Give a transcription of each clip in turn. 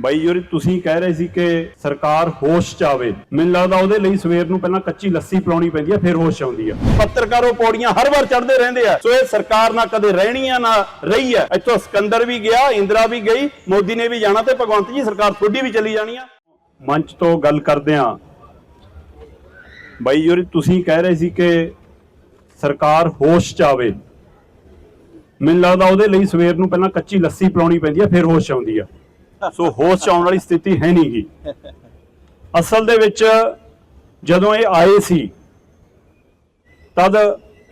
ਬਾਈ ਜੀ ਤੁਸੀਂ ਕਹਿ ਰਹੇ ਸੀ ਕਿ ਸਰਕਾਰ ਹੋਸ਼ ਚ ਆਵੇ। ਮੈਨੂੰ ਲੱਗਦਾ ਉਹਦੇ ਲਈ ਸਵੇਰ ਨੂੰ ਪਹਿਲਾਂ ਕੱਚੀ ਲੱਸੀ ਪਿਲਾਉਣੀ ਪੈਂਦੀ ਹੈ ਫਿਰ ਹੋਸ਼ ਆਉਂਦੀ ਆ। ਪੱਤਰਕਾਰੋ ਪੌੜੀਆਂ ਹਰ ਵਾਰ ਚੜ੍ਹਦੇ ਰਹਿੰਦੇ ਆ। ਸੋ ਇਹ ਸਰਕਾਰ ਨਾ ਕਦੇ ਰਹਿਣੀ ਆ ਨਾ ਰਹੀ ਆ। ਇੱਥੋਂ ਸਿਕੰਦਰ ਵੀ ਗਿਆ ਇੰਦਰਾ ਵੀ ਗਈ ਮੋਦੀ ਨੇ ਵੀ ਜਾਣਾ ਤੇ ਭਗਵੰਤ ਜੀ ਸਰਕਾਰ ਤੁਹਾਡੀ ਵੀ ਚਲੀ ਜਾਣੀ ਆ। ਮੰਚ ਤੋਂ ਗੱਲ ਕਰਦੇ ਆ। ਬਾਈ ਜੀ ਤੁਸੀਂ ਕਹਿ ਰਹੇ ਸੀ ਕਿ ਸਰਕਾਰ ਹੋਸ਼ ਚ ਆਵੇ। ਮੈਨੂੰ ਲੱਗਦਾ ਉਹਦੇ ਲਈ ਸਵੇਰ ਨੂੰ ਪਹਿਲਾਂ ਕੱਚੀ ਲੱਸੀ ਪਿਲਾਉਣੀ ਪੈਂਦੀ ਹੈ ਫਿਰ ਹੋਸ਼ ਆਉਂਦੀ ਆ। ਸੋ ਹੋਸ਼ 'ਚ ਆਉਣ ਵਾਲੀ ਸਥਿਤੀ ਹੈ ਨਹੀਂਗੀ ਅਸਲ ਦੇ ਵਿੱਚ ਜਦੋਂ ਇਹ ਆਏ ਸੀ, ਤਦ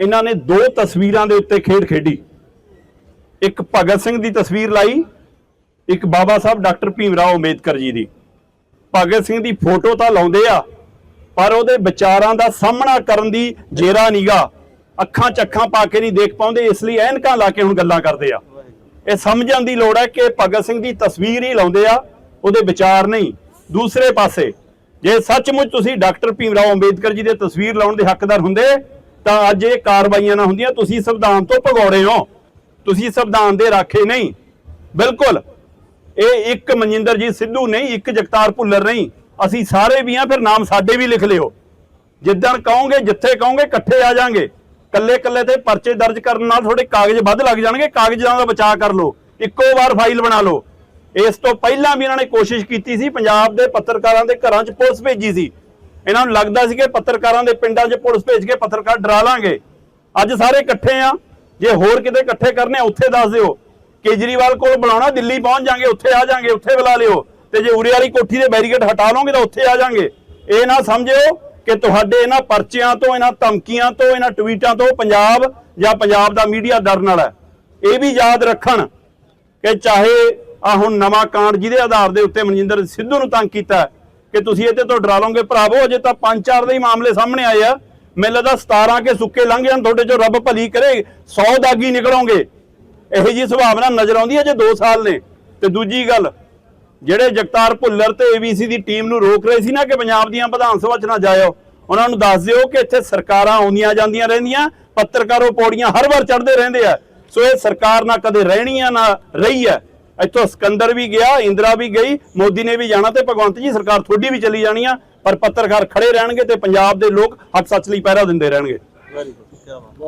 ਇਹਨਾਂ ਨੇ ਦੋ ਤਸਵੀਰਾਂ ਦੇ ਉੱਤੇ ਖੇਡ ਖੇਡੀ। ਇੱਕ ਭਗਤ ਸਿੰਘ ਦੀ ਤਸਵੀਰ ਲਾਈ, ਇੱਕ ਬਾਬਾ ਸਾਹਿਬ ਡਾਕਟਰ ਭੀਮ ਰਾਓ ਅੰਬੇਦਕਰ ਜੀ ਦੀ। ਭਗਤ ਸਿੰਘ ਦੀ ਫੋਟੋ ਤਾਂ ਲਾਉਂਦੇ ਆ, ਪਰ ਉਹਦੇ ਵਿਚਾਰਾਂ ਦਾ ਸਾਹਮਣਾ ਕਰਨ ਦੀ ਜੇਰਾ ਨੀਗਾ। ਅੱਖਾਂ ਚੱਖਾਂ ਪਾ ਕੇ ਨਹੀਂ ਦੇਖ ਪਾਉਂਦੇ, ਇਸ ਲਈ ਐਨਕਾਂ ਲਾ ਕੇ ਹੁਣ ਗੱਲਾਂ ਕਰਦੇ ਆ। ਇਹ ਸਮਝਣ ਦੀ ਲੋੜ ਹੈ ਕਿ ਭਗਤ ਸਿੰਘ ਦੀ ਤਸਵੀਰ ਹੀ ਲਾਉਂਦੇ ਆ, ਉਹਦੇ ਵਿਚਾਰ ਨਹੀਂ। ਦੂਸਰੇ ਪਾਸੇ, ਜੇ ਸੱਚਮੁੱਚ ਤੁਸੀਂ ਡਾਕਟਰ ਭੀਮ ਰਾਓ ਅੰਬੇਦਕਰ ਜੀ ਦੇ ਤਸਵੀਰ ਲਾਉਣ ਦੇ ਹੱਕਦਾਰ ਹੁੰਦੇ, ਤਾਂ ਅੱਜ ਇਹ ਕਾਰਵਾਈਆਂ ਨਾ ਹੁੰਦੀਆਂ, ਤੁਸੀਂ ਸੰਵਿਧਾਨ ਤੋਂ ਭਗੌੜੇ ਹੋ। ਤੁਸੀਂ ਸੰਵਿਧਾਨ ਦੇ ਰਾਖੇ ਨਹੀਂ। ਬਿਲਕੁਲ, ਇਹ ਇੱਕ ਮਨਜਿੰਦਰਜੀਤ ਸਿੱਧੂ ਨਹੀਂ, ਇੱਕ ਜਗਤਾਰ ਭੁੱਲਰ ਨਹੀਂ। ਅਸੀਂ ਸਾਰੇ ਵੀ ਆ, ਫਿਰ ਨਾਮ ਸਾਡੇ ਵੀ ਲਿਖ ਲਿਓ। ਜਿੱਦਣ ਕਹੋਗੇ, ਜਿੱਥੇ ਕਹੋਗੇ, ਇਕੱਠੇ ਆ ਜਾਾਂਗੇ। ਕੱਲੇ ਕੱਲੇ ਤੇ ਪਰਚੇ ਦਰਜ ਕਰਨ ਨਾਲ ਤੁਹਾਡੇ ਕਾਗਜ਼ ਵੱਧ ਲੱਗ ਜਾਣਗੇ ਕਾਗਜ਼ਾਂ ਦਾ ਬਚਾਅ ਕਰ ਲਓ ਇੱਕੋ ਵਾਰ ਫਾਈਲ ਬਣਾ ਲਓ। ਇਸ ਤੋਂ ਪਹਿਲਾਂ ਵੀ ਇਹਨਾਂ ਨੇ ਕੋਸ਼ਿਸ਼ ਕੀਤੀ ਸੀ ਪੰਜਾਬ ਦੇ ਪੱਤਰਕਾਰਾਂ ਦੇ ਘਰਾਂ 'ਚ ਪੁਲਿਸ ਭੇਜੀ ਸੀ। ਇਹਨਾਂ ਨੂੰ ਲੱਗਦਾ ਸੀ ਕਿ ਪੱਤਰਕਾਰਾਂ ਦੇ ਪਿੰਡਾਂ 'ਚ ਪੁਲਿਸ ਭੇਜ ਕੇ ਪੱਤਰਕਾਰ ਡਰਾ ਲਾਂਗੇ। ਅੱਜ ਸਾਰੇ ਇਕੱਠੇ ਆ। ਜੇ ਹੋਰ ਕਿਤੇ ਇਕੱਠੇ ਕਰਨੇ ਆ, ਉੱਥੇ ਦੱਸ ਦਿਓ। ਕੇਜਰੀਵਾਲ ਕੋਲ ਬੁਲਾਉਣਾ ਦਿੱਲੀ ਪਹੁੰਚ ਜਾਾਂਗੇ ਉੱਥੇ ਆ ਜਾਾਂਗੇ ਉੱਥੇ ਬੁਲਾ ਲਿਓ। ਤੇ ਜੇ ਉਰੇ ਵਾਲੀ ਕੋਠੀ ਦੇ ਬੈਰੀਕੇਡ ਹਟਾ ਲਓਗੇ ਤਾਂ ਉੱਥੇ ਆ ਜਾਾਂਗੇ। ਇਹ ਨਾ ਸਮਝਿਓ ਕਿ ਤੁਹਾਡੇ ਇਹਨਾਂ ਪਰਚਿਆਂ ਤੋਂ, ਇਹਨਾਂ ਧਮਕੀਆਂ ਤੋਂ, ਇਹਨਾਂ ਟਵੀਟਾਂ ਤੋਂ ਪੰਜਾਬ ਜਾਂ ਪੰਜਾਬ ਦਾ ਮੀਡੀਆ ਡਰਨ ਵਾਲਾ ਹੈ। ਇਹ ਵੀ ਯਾਦ ਰੱਖਣ ਕਿ ਚਾਹੇ ਆ ਹੁਣ ਨਵਾਂ ਕਾਂਡ ਜਿਹਦੇ ਆਧਾਰ ਦੇ ਉੱਤੇ ਮਨਜਿੰਦਰ ਸਿੱਧੂ ਨੂੰ ਤੰਗ ਕੀਤਾ ਕਿ ਤੁਸੀਂ ਇਹਦੇ ਤੋਂ ਡਰਾ ਲਓਗੇ। ਭਰਾਵੋ, ਅਜੇ ਤਾਂ ਪੰਜ ਚਾਰ ਦੇ ਹੀ ਮਾਮਲੇ ਸਾਹਮਣੇ ਆਏ ਆ। ਮੈਨੂੰ ਲੱਗਦਾ 17 ਕੇ ਸੁੱਕੇ ਲੰਘ ਜਾਣ, ਤੁਹਾਡੇ ਚੋਂ ਰੱਬ ਭਲੀ ਕਰੇ 100 ਦਾਗੀ ਨਿਕਲੋਗੇ। ਇਹੋ ਜੀ ਸੁਭਾਵਨਾ ਨਜ਼ਰ ਆਉਂਦੀ ਹੈ ਜੇ 2 ਸਾਲ ਨੇ। ਤੇ ਦੂਜੀ ਗੱਲ, ਜਿਹੜੇ ਜਗਤਾਰ ਭੁੱਲਰ ਤੇ ਏਬੀਸੀ ਦੀ ਟੀਮ ਨੂੰ ਰੋਕ ਰਹੇ ਸੀ ਨਾ ਕਿ ਪੰਜਾਬ ਦੀਆਂ ਵਿਧਾਨ ਸਭਾ 'ਚ ਨਾ ਜਾਇਓ ਉਹਨਾਂ ਨੂੰ ਦੱਸ ਦਿਓ ਕਿ ਇੱਥੇ ਸਰਕਾਰਾਂ ਆਉਂਦੀਆਂ ਜਾਂਦੀਆਂ ਰਹਿੰਦੀਆਂ, ਪੱਤਰਕਾਰੋ ਪੌੜੀਆਂ ਹਰ ਵਾਰ ਚੜ੍ਹਦੇ ਰਹਿੰਦੇ ਆ। ਸੋ ਇਹ ਸਰਕਾਰ ਨਾ ਕਦੇ ਰਹਿਣੀ ਆ, ਨਾ ਰਹੀ ਹੈ ਇੱਥੋਂ ਸਿਕੰਦਰ ਵੀ ਗਿਆ, ਇੰਦਰਾ ਵੀ ਗਈ, ਮੋਦੀ ਨੇ ਵੀ ਜਾਣਾ ਤੇ ਭਗਵੰਤ ਜੀ, ਸਰਕਾਰ ਤੁਹਾਡੀ ਵੀ ਚਲੀ ਜਾਣੀ ਆ, ਪਰ ਪੱਤਰਕਾਰ ਖੜੇ ਰਹਿਣਗੇ ਤੇ ਪੰਜਾਬ ਦੇ ਲੋਕ ਹੱਕ ਸੱਚ ਲਈ ਪਹਿਰਾ ਦਿੰਦੇ ਰਹਿਣਗੇ। ਵੈਰੀ ਗੁੱਡ, ਕੀ ਬਾਤ।